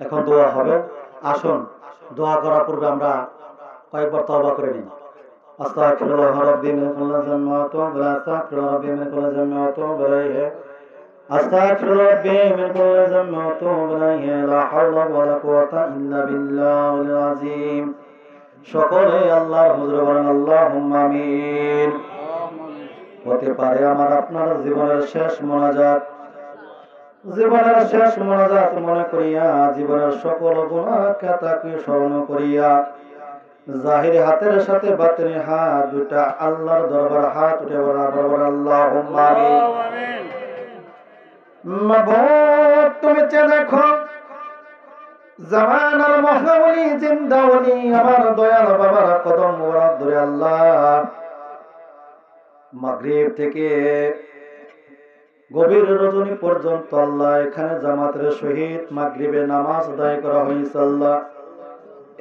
এখন দোয়া হবে। আসুন দোয়া করার পূর্বে আমরা কয়েকবার তবা করে নিই। আস্তাগফিরুল্লাহ রাব্বি মিন কুল্লি যামবি ওয়া আতুবু ইলাইহি। আস্তাগফিরুল্লাহ রাব্বি মিন কুল্লি যামবি ওয়া আতুবু ইলাইহি। আস্তাগফিরুল্লাহ রাব্বি মিন কুল্লি যামবি ওয়া আতুবু ইলাইহি। লা হাওলা ওয়া লা কুওয়াতা ইল্লা বিল্লাহিল আযীম। সকলে আল্লাহর হুজুরে বলেন আল্লাহুম্মা আমিন। হতে পারে আমার আপনার জীবনের শেষ মোনাজাত। জীবনের শেষ মোনাজাত মনে করিয়া জীবনের সকল গুনাহ খাতাকে স্মরণ করিয়া জাহির হাতের সাথে বাতিনি হাত দুটা আল্লাহর দরবার হাত উঠে বরাবর আল্লাহ তুমি চে দেখো জামানার মহাবলী জিন্দাওয়ালি আমার দয়াল বাবার কদম ধরে আল্লাহ। মাগরিব থেকে গভীর রজনী পর্যন্ত আল্লাহ এখানে জামাতের সহিত মাগরিবে নামাজ আদায় করা হয়েছে আল্লাহ।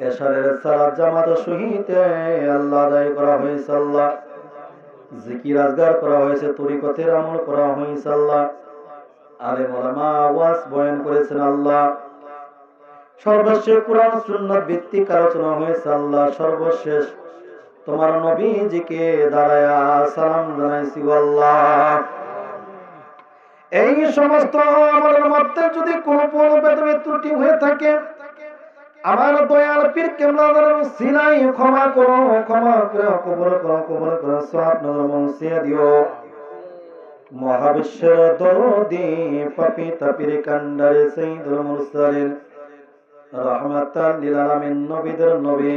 এশারের সালাত জামাত সহিত আল্লাহ আদায় করা হয়েছে আল্লাহ। জিকির আজগার করা হয়েছে, তরিকতের আমল করা হয়েছে আল্লাহ। করেছেন আল্লাহ। সর্বশেষ কোরআন সুন্নাত ভিত্তিক আলোচনা হয়েছে আল্লাহ। সর্বশেষ তোমার নবীজিকে দাঁড়ায়া সালাম জানাইছি আল্লাহ। এই সমস্ত আমলের মধ্যে যদি কোনো পূর্বে ত্রুটি হয়ে থাকে, আমার দয়াল পীর কেমলাদার সিলাই ক্ষমা করো, ক্ষমা করে কবর করো কবর করো সব নজর দিও। মহাবিশ্বের দরদি পাপি তাপির কান্ডারে সেই মুরসালিন, রহমাতাল লিল নবীদের নবী,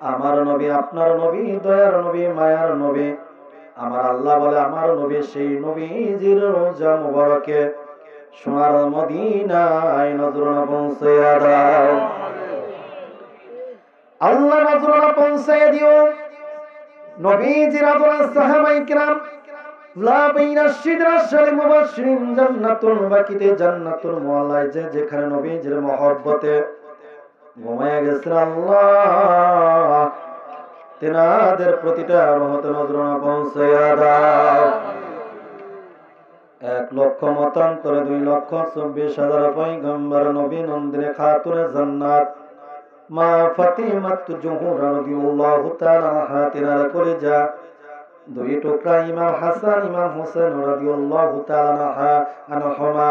আমার নবী, আপনার নবী, দয়ার নবী, মায়ার নবী আমার আল্লাহ বলে, আমার নবী, সেই নবীজির রোজা মুবারকে সোনার মদিনায় নজরুল পৌঁছাইয়া দাও। আল্লাহ নজরুল পৌঁছাইয়া দিও। নবীজির আদর সাহাবাই যে যেখানে নবীজির ঘুমায় গেছেন আল্লাহ। তেনাদের প্রতিটা রহমত নজরানা পৌঁছাইয়া দাও। এক লক্ষ মতান্তরে দুই লক্ষ চব্বিশ হাজার পয়গম্বর নবী নন্দিনে খাতুনে জান্নাত। মা ফাতিমাত জুহুরা রাদিয়াল্লাহু তাআলা আনহা, তেনার যা দুই টুকরা ইমাম হাসান, ইমাম হোসেন রাদিয়াল্লাহু তাআলা আনহা, আনহুমা।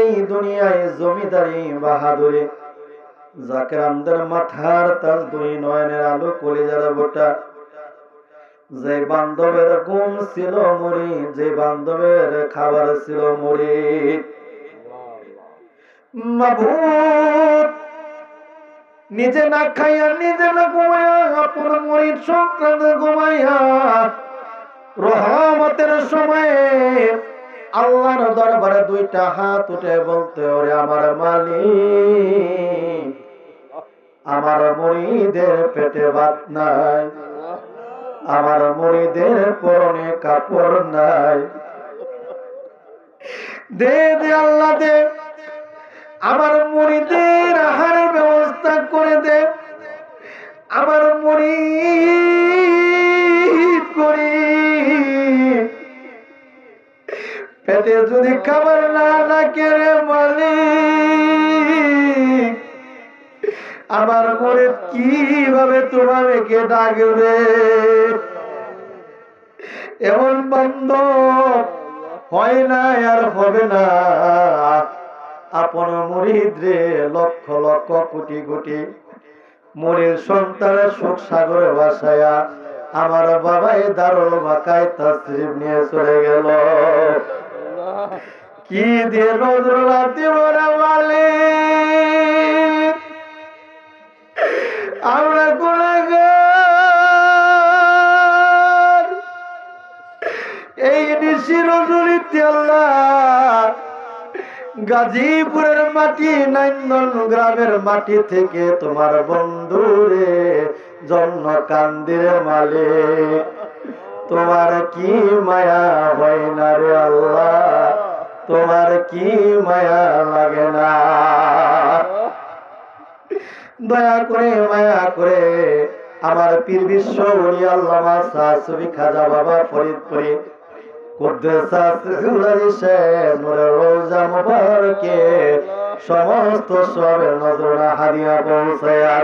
এই দুনিয়ায় জমিদারি বাহাদুরি। জাকের আমদের মাথার তার দুই নয়নের আলো কলিজার বোটা। যে বান্ধবের ঘুম ছিল মুড়ি, যে বান্ধবের খাবার ছিল মুড়ি। মাভূত নিজে না খাইয়া নিজে না ঘুমাইয়া আপন মরির সংক্রান্ত ঘুমাইয়া রহমতের সময়ে আল্লাহর দরবারে দুইটা হাত উঠে বলতে, ওরে আমার মালিক, আমার মরিদের পেটে ভাত নাই, আমার মরিদের পরনে কাপড় নাই। দে দে আল্লাহ, দে। আমার মরিদের আহারের ব্যবস্থা করে দে। আমার মরি করি। পেটে যদি খাবার না না কেড়ে মালিক আমার মরে কীভাবে তোমাকে ডাকবে? এমন বন্ধ হয় না আর হবে না। আপন মরিদ্রে লক্ষ লক্ষ কোটি কোটি। মরির সন্তানের সুখ সাগরে বাসায়া আমার বাবাই দারুল বাকায় তাসরিফ নিয়ে চলে গেল। কি দিয়ে নজরুল দিব না মালিক? আমরা গুণাগার এই নিশি আল্লাহ। গাজীপুরের মাটি নাইন্দন গ্রামের মাটি থেকে তোমার বন্ধুরে জন্ম কান্দির মালে। তোমার কি মায়া হয় না রে আল্লাহ? তোমার কি মায়া লাগে না? দয়া করে, মায়া করে আমার পীর বিশ্ব উনি আল্লামা খাজা বাবা ফরিদপুরি সমস্ত সবের নজরা হারিয়া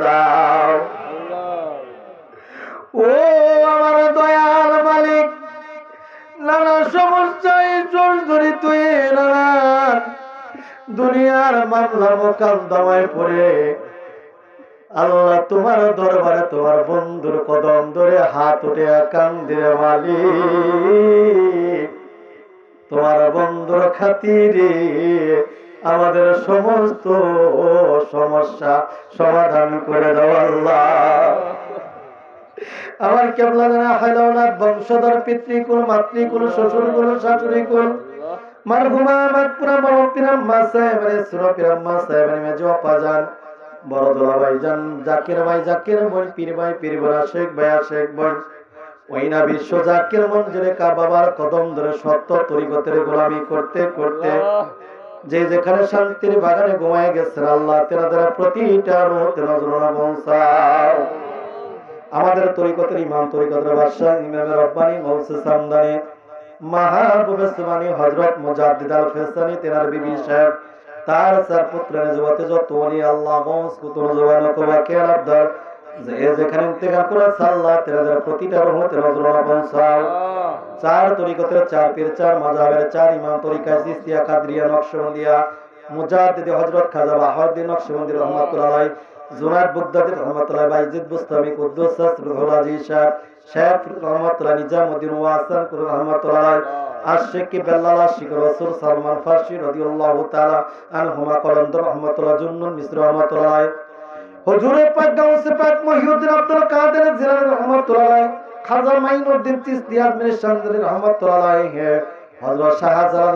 দাও। ও আমার দয়াল মালিক, নানা সমস্যায় জর্জরিত হয়ে নানা, দুনিয়ার মামলা মোকাদ্দমায় পড়ে আল্লাহ তোমার দরবারে তোমার বন্ধুর কদম ধরে হাত উঠে কান্দিরে মালিক। তোমার বন্ধুর খাতিরে আমাদের সমস্ত সমস্যা সমাধান করে দাও আল্লাহ। আমার কেবলা জানা হাইলাউলাদ বংশধর, পিতৃকুল, মাতৃকুল, শ্বশুরকুল, শাশুড়িকুল, মারহুমা, মাতপুরা বড় পিরাম্মা সাহেবের সুরা পিরাম্মা সাহেবের মেজো আপাজান বড় দোলা জাকির ভাই, জাকির পীর ভাই, পীর শেখ শেখ ওই না বিশ্ব জাকির মঞ্জুরে কা বাবার কদম ধরে সত্য তরিকতের গোলামি করতে করতে। যে যেখানে শান্তির বাগানে ঘুমায় গেছেন, আল্লাহ তেনাদের প্রতিটা আমাদের তরিকতের ইমাম, তরিকতের বাদশাহ, ইমামের রব্বানি, মৌসে সামদানি, মাহবুবে মুজাদ্দিদ আল ফেসানি তেনার বিবি সাহেব তার চার পুত্র নিজবতে যত ওলি আল্লাহ গোস কুতুর জওয়ান কবা কে আব্দার যে যেখানে ইন্তেকাল করে সাল্লাহ তেরাদের প্রতিটা রহমতে নজরনা পৌঁছাও চার তরিকতের চার পীর চার মাজাবের চার ইমাম তরিকা সিস্তিয়া কাদরিয়া নকশবন্দিয়া মুজাহিদ হযরত খাজা বাহাউদ্দিন নকশবন্দি রহমাতুল্লাহ জুনাদ বুগদাদি রহমাতুল্লাহ বাইজিদ বুস্তামি, কুদ্দুস সাহেব শেখ রহমাতুল্লাহ ওয়াসান কুর রহমাতুল্লাহ বেল্লাল সালমান রহমাতুল্লাহ, জুন্নুন রহমাতুল্লাহ পাক গাউসে পাক মহিউদ্দিন আব্দুল কাদের রহমাতুল্লাহ খাজা রহমাতুল্লাহ হযরত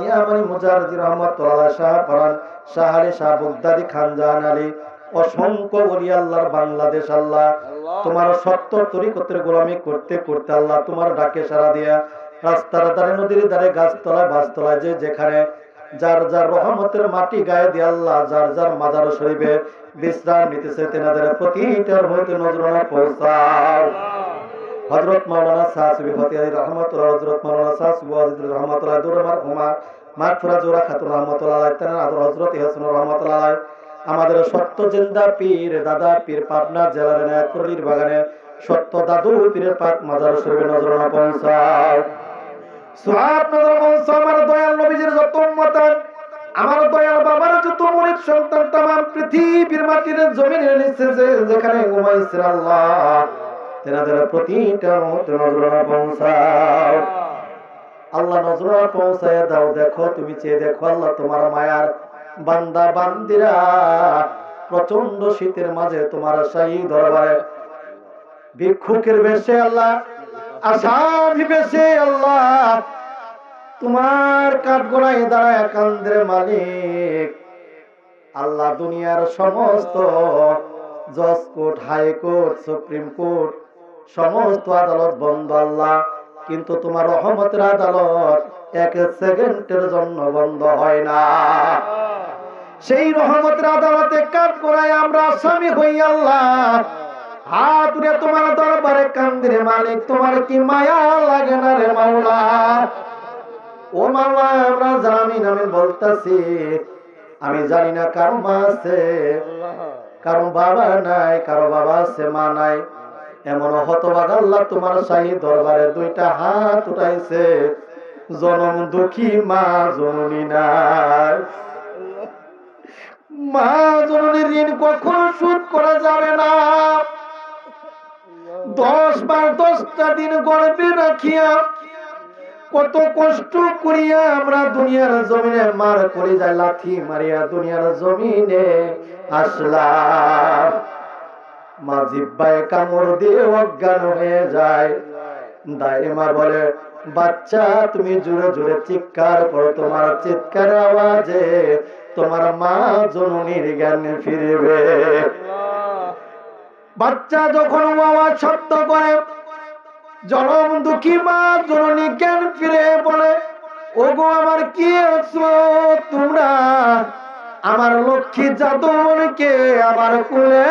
ইয়ামানি মুজাহিদ রহমাতুল্লাহ শাহ পরান শাহ আলী, শাহ বুগদাদি খানজান আলী অসংখ্য ওলি আল্লাহর বাংলাদেশ, আল্লাহ, তোমার সত্য তরিকতের গোলামি করতে করতে আল্লাহ তোমার ডাকে সারা দিয়া রাস্তার ধারে, নদীর ধারে, গাছতলায়, বাসতলায়, যে যেখানে যার যার রহমতের মাটি গায়ে দিয়ে আল্লাহ যার যার মাজার শরীফে বিশ্রাম নিতেছে, তেনাদের প্রতিটার হইতে নজরানা পৌঁছাও। হযরত মাওলানা সাহসবি ফতি আলী রহমাতুল্লাহ, হযরত মাওলানা সাহসবি আজিজুর রহমাতুল্লাহ, দুরমার হুমা মাগফিরাত জোরা খাতুন রহমাতুল্লাহ, তেনার আদর হযরত ইহসান রহমাতুল্লাহ আমাদের সত্য জিন্দা পীর, দাদা পীর, পাবনা জেলার নায়করলির বাগানে সত্য দাদু পীরের পাক মাজার শরীফে নজরানা পৌঁছাও সুহাব নজর পৌঁছাও আমার দয়াল নবীজির যত উম্মতান আমার দয়াল বাবার যত সন্তান পৃথিবীর মাটির জমিনের নিচে যেখানে ঘুমাইছে আল্লাহ, তেনাদের প্রতিটা মুহূর্তে নজরানা পৌঁছাও আল্লাহ নজরানা পৌঁছায়, দাও দেখো, তুমি চেয়ে দেখো, আল্লাহ তোমার মায়ার বান্দা বান্দিরা প্রচণ্ড শীতের মাঝে তোমার শাহী দরবারে। ভিক্ষুকের বেশে আল্লাহ, আসামি বেশে আল্লাহ, তোমার কাঠগোড়ায় দাঁড়ায় কান্দের মালিক। আল্লাহ দুনিয়ার সমস্ত জজ কোর্ট হাইকোর্ট সুপ্রিম কোর্ট, সমস্ত আদালত বন্ধ আল্লাহ। কিন্তু তোমার রহমতের আদালত এক সেকেন্ডের জন্য বন্ধ হয় না। সেই রহমতের আদালতে কাঠ করায় আমরা আসামি হই আল্লাহ। হাত তোমার দরবারে মালিক, তোমার কি মায়া লাগে না রে মাওলা? ও মাওলা, আমরা জানি আমি বলতাছি। আমি জানি না কারও মা আছে, কারও বাবা নাই, কারও বাবা আছে, মা নাই। এমন হতবাগ আল্লাহ তোমার শাহী দরবারে দুইটা হাত উঠাইছে। জনম দুঃখী, মা জননী নাই। মা জননীর ঋণ কখনো শোধ করা যাবে না। দশ বার দশটা দিন গর্বে রাখিয়া কত কষ্ট করিয়া আমরা দুনিয়ার জমিনে মার করে যায় লাথি মারিয়া দুনিয়ার জমিনে আসলাম। মা জিব্বায় কামড় দিয়ে অজ্ঞান হয়ে যায়। দাইমা বলে বাচ্চা, তুমি জোরে জোরে চিৎকার করো, তোমার চিৎকার আওয়াজে তোমার মা জননীর জ্ঞান ফিরবে। বাচ্চা যখন আওয়াজ শব্দ করে, জনম দুঃখী মা জননী জ্ঞান ফিরে বলে, ওগো, আমার কি আছো তোমরা? আমার লক্ষ্মী জাদুমণিকে আমার কুলে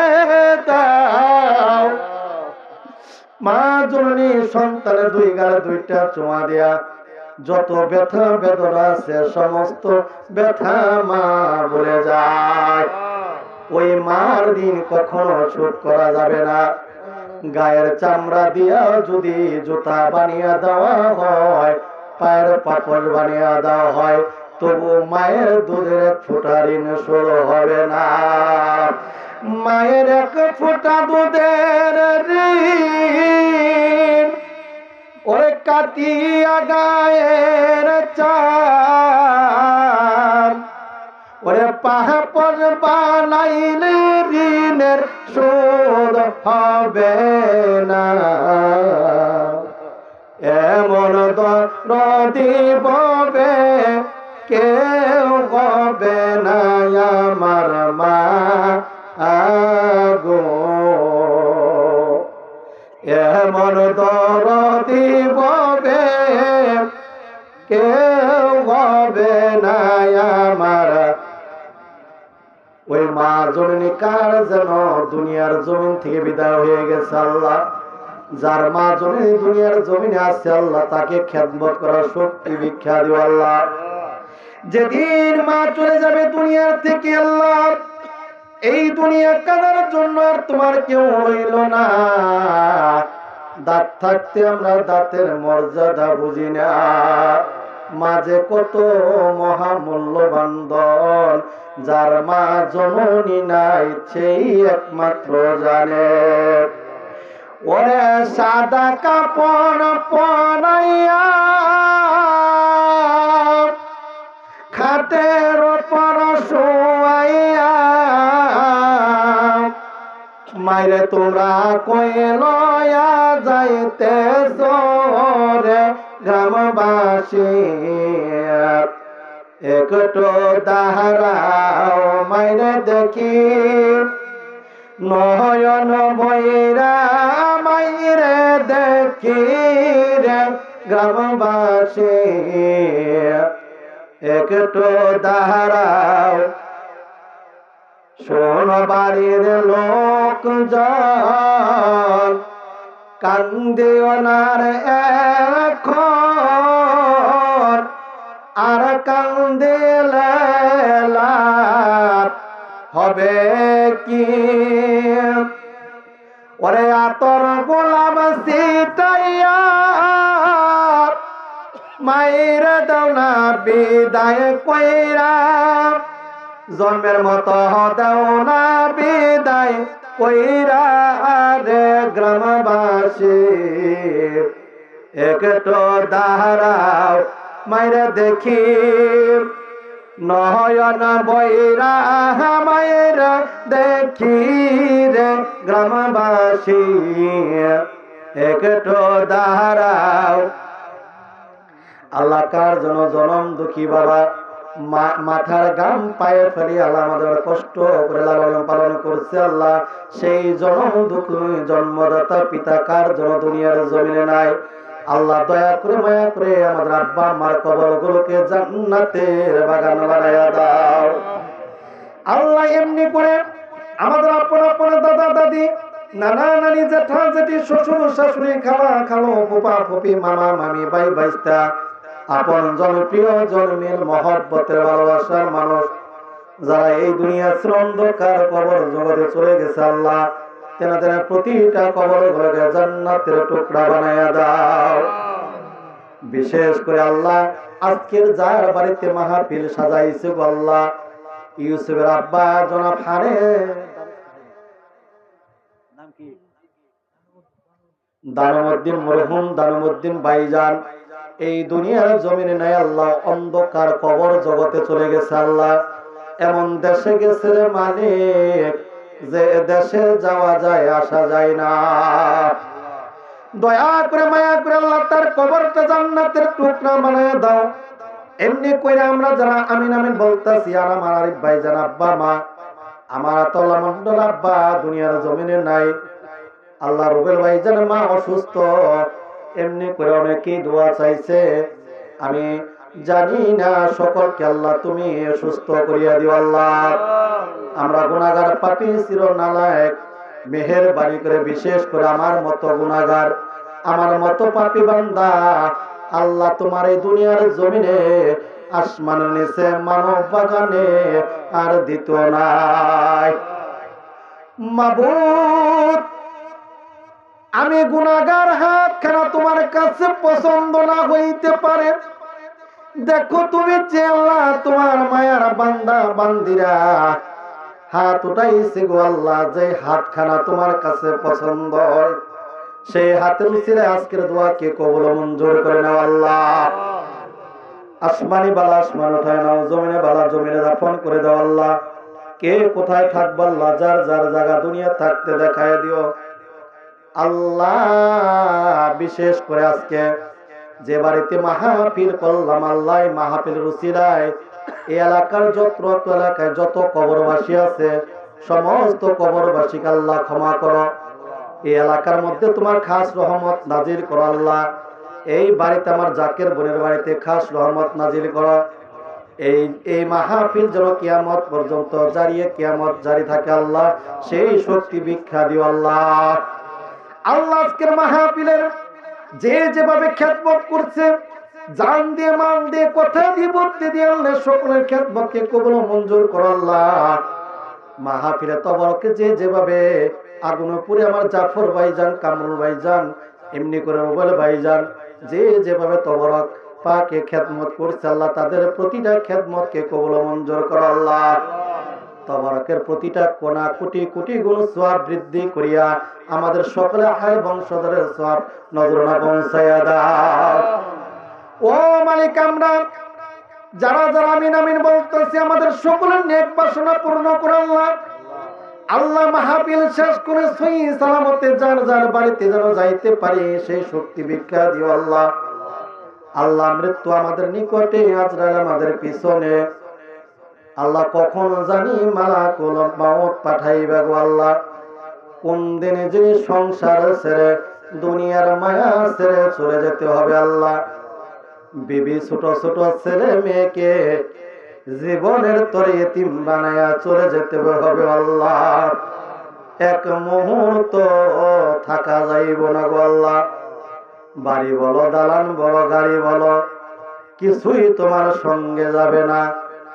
দাও। মা জননী সন্তানের দুই দুইটা চোয়া দেয়া, যত ব্যথা বেদনা সমস্ত ব্যথা মা বলে যায়। ওই মার দিন কখনো করা যাবে না। গায়ের চামড়া দিয়া যদি জুতা বানিয়ে দেওয়া হয়, পায়ের পাপড় বানিয়ে দেওয়া হয়, তবু মায়ের দুধের এক ফোঁটা ঋণ শুরু হবে না। মায়ের এক ফোঁটা দুধের ঋণ। ওরে কাটিয়া গায়ের চার ওরে পাহাপর বানাইলে ঋণের শোধ হবে না। এমন দরদি ববে কেউ হবে না এমন দরদি ববে, কেউ হবে আমার। ওই মা জননী কার যেন দুনিয়ার জমিন থেকে বিদায় হয়ে গেছে আল্লাহ। যার মা জননী দুনিয়ার জমিনে আছে আল্লাহ, তাকে খেদমত করার শক্তি ভিক্ষা দিও আল্লাহ। যেদিন মা চলে যাবে দুনিয়ার থেকে আল্লাহ, এই দুনিয়া কাদার জন্য আর তোমার কেউ হইল না। দাঁত থাকতে আমরা দাঁতের মর্যাদা বুঝি না। মাঝে কত মহামূল্যবান দল, যার মা জননী নাই, সেই একমাত্র জানে। ওরে সাদা কাপড় পরাইয়া, খাটের পর শোয়াইয়া মাইরে তোমরা কইলয়া যাইতে রে গ্রামবাসী। একটু দাহারাও মাইরে দেখি। নয়ন বৈরা মাইরে দেখি রে গ্রামবাসী। একটু দাহারাও শোন বাড়ির লোক জন, কান্দে ওনার এখন, আর কান্দে হবে কি? ওরে আতর গোলাম সিটাইয়া মায়ের দৌনা বিদায় কইরা। জন্মের মতো দাও না বিদায়, কইরা রে গ্রামবাসী, একটু দাঁড়াও, মাইরে দেখি। নয়ন বৈরা মায়ের দেখি রে গ্রামবাসী, একটু দাঁড়াও। আল্লাহ কার জন জনম দুঃখী বাবা? মাথার গাম পায়ে ফেলি আল্লাহ আমাদের কষ্ট করে লালন পালন করছে আল্লাহ। সেই জনম জন্মদাতা পিতা কার জন দুনিয়ার জমিনে নাই। আল্লাহ দয়া করে মায়া করে আমাদের আব্বা মার কবর গুলোকে জান্নাতের বাগান বানায়া দাও। আল্লাহ এমনি করে আমাদের আপন আপন দাদা দাদি, নানা নানি, জেঠা জেঠি, শ্বশুর শাশুড়ি, খালা খালো, ফুপা ফুপি, মামা মামি, ভাই ভাইস্তা আপন জনপ্রিয় জন্মের মহব্বতের ভালোবাসার মানুষ। যারা এই দুনিয়া অন্ধকার কবর জগতে চলে গেছে আল্লাহ তেনা তেনা প্রতিটা কবর ঘরে জান্নাতের টুকরা বানায়া দাও। বিশেষ করে আল্লাহ আজকের যার বাড়িতে মাহফিল সাজাইছে আল্লাহ, ইউসুফের আব্বা জনাব হারে। দানমুদ্দিন মরহুম, দানমুদ্দিন বাইজান। এই দুনিয়ার জমিনে নাই আল্লাহ, অন্ধকার কবর জগতে চলে গেছে আল্লাহ। এমন দেশে গেছে রে মালিক, যে দেশে যাওয়া যায়, আসা যায় না। দয়া করে, মায়া করে আল্লাহ তার কবরটা জান্নাতের টুকরা বানায় দাও। এমনি কইরা আমরা যারা আমিন আমিন বলতাছি, আর আমার আরিফ ভাই যারা আব্বা, মা, আমার আতল্লা মন্ডল আব্বা, দুনিয়ার জমিনে নাই। আল্লাহ রুবেল ভাই যেন মা অসুস্থ। এমনি করে অনেকেই দোয়া চাইছে। আমি জানি না সকলকে আল্লাহ তুমি সুস্থ করিয়া দিও আল্লাহ। আমরা গুনাগার পাপি চির নালায়ক মেহের বাড়ি করে বিশেষ করে আমার মতো গুনাগার আমার মতো পাপি বান্দা, আল্লাহ তোমার এই দুনিয়ার জমিনে, আসমানের নিচে মানব বাগানে আর দিত নাই। মাবুদ, আমি গুনাগার হাত খানা তোমার কাছে পছন্দ না হইতে পারে? দেখো তুমি যে তোমার মায়ার বান্দা, বান্দিরা। হাত উঠাইছে গো আল্লাহ, যে হাতখানা তোমার কাছে পছন্দ হয়, সেই হাতের উচিলে আজকের দোয়াকে কবল মঞ্জুর করে নাও আল্লাহ। আসমানি বালা আসমান উঠায় নাও, জমিনে বালা জমিনে দাফন করে দাও আল্লাহ। কে কোথায় থাকব আল্লাহ, যার যার জায়গা দুনিয়া থাকতে দেখায় দিও। আল্লাহ, বিশেষ করে আজকে যে বাড়িতে মাহফিল করলাম আল্লাহ এই মাহফিলের উসিলায়, এই এলাকার যত এলাকায় যত কবরবাসী আছে, সমস্ত কবরবাসীকে আল্লাহ ক্ষমা করো। এই এলাকার মধ্যে তোমার খাস রহমত নাজির করো আল্লাহ। এই বাড়িতে আমার জাকের বোনের বাড়িতে খাস রহমত নাজির করো। এই এই মাহফিল যেন কিয়ামত পর্যন্ত জারিয়ে, কিয়ামত জারি থাকে আল্লাহ, সেই শক্তি দিও আল্লাহ। আল্লাহ আজকের মাহফিলের যে যেভাবে খ্যাতমত করছে, জান দিয়ে, মান দিয়ে, কথা দিয়ে বলতে দিয়ে আল্লাহ সকলের খ্যাতমতকে কবল মঞ্জুর করো আল্লাহ। মাহফিলে তবরকে যে যেভাবে আগুনে পুরে আমার জাফর ভাইজান, কামরুল ভাইজান, এমনি করে রুবেল ভাইজান, যে যেভাবে তবরক পাকে খেদমত করছে আল্লাহ, তাদের প্রতিটা খেদমতকে কবল মঞ্জুর করো আল্লাহ। তবরকের প্রতিটা কোনা কোটি কোটি গুণ সোয়াব বৃদ্ধি করিয়া আমাদের সকলে হায় বংশধরের সোয়াব নজরনা পৌঁছাইয়া দাও। ও মালিক, আমরা যারা যারা আমিন আমিন বলতেছি, আমাদের সকলের নেক বাসনা পূর্ণ করে আল্লাহ। আল্লাহ মাহাবিল শেষ করে সই সালামতে যার যার বাড়িতে যেন যাইতে পারে, সেই শক্তি ভিক্ষা দিও আল্লাহ। আল্লাহ মৃত্যু আমাদের নিকটে আজরাল আমাদের পিছনে। আল্লাহ কখন জানি মালা কোল মাউত পাঠাইবে গো আল্লাহ। কোন দিনে যে সংসার ছেড়ে, দুনিয়ার মায়া ছেড়ে চলে যেতে হবে আল্লাহ। বিবি ছোট ছোট ছেলে মেয়েকে জীবনের তরে এতিম বানায়া চলে যেতে হবে আল্লাহ। এক মুহূর্ত থাকা যাইব না গো আল্লাহ। বাড়ি বলো, দালান বলো, গাড়ি বলো, কিছুই তোমার সঙ্গে যাবে না।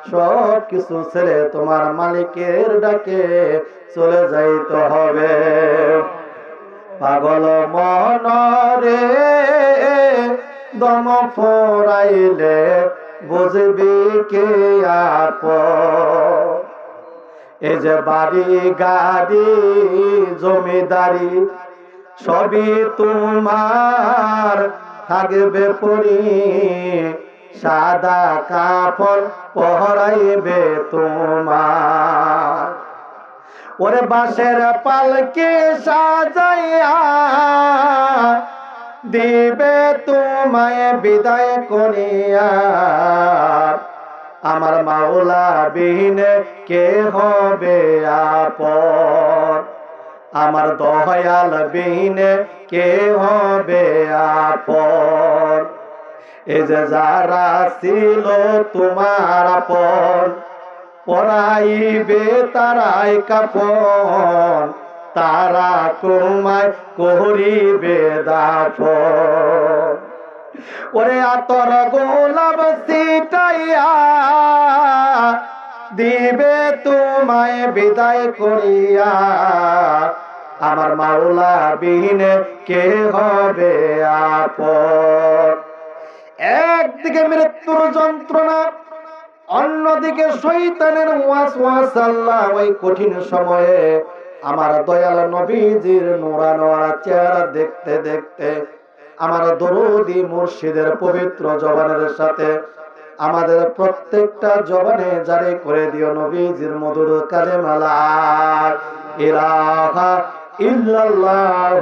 সব কিছু ছেড়ে তোমার মালিকের ডাকে চলে যাইতে হবে। পাগল মনরে দম ফোরাইলে বুঝবি কে আপ এ যে বাড়ি, গাড়ি, জমিদারি, সবই তোমার, থাকবে পরি। সাদা কাপড় পহরাইবে তোমার। ওরে বাঁশের পালকে সাজাইয়া দিবে তোমায় বিদায় করিয়া। আমার মাওলা বিহীন কে হবে আপন? আমার দয়াল বিহীন কে হবে আপন? এ যে যারা ছিল তোমার আপন, পরাইবে তারাই কাপন তারা তোমায় করিবে দাফন। ওরে আতর গোলাপ সিটাইয়া দিবে তোমায় বিদায় করিয়া, আমার মাওলা বিহীনে কে হবে আপন? একদিকে মৃত্যুর যন্ত্রণা, অন্যদিকে শৈতানের ওয়াস ওয়াস আল্লাহ ওই কঠিন সময়ে আমার দয়াল নবীজির নোরা নোরা চেহারা দেখতে দেখতে, আমার দরুদি মুর্শিদের পবিত্র জবানের সাথে আমাদের প্রত্যেকটা জবানে জারি করে দিও নবীজির মধুর কালেমালা। ইলাহা ইল্লাল্লাহ।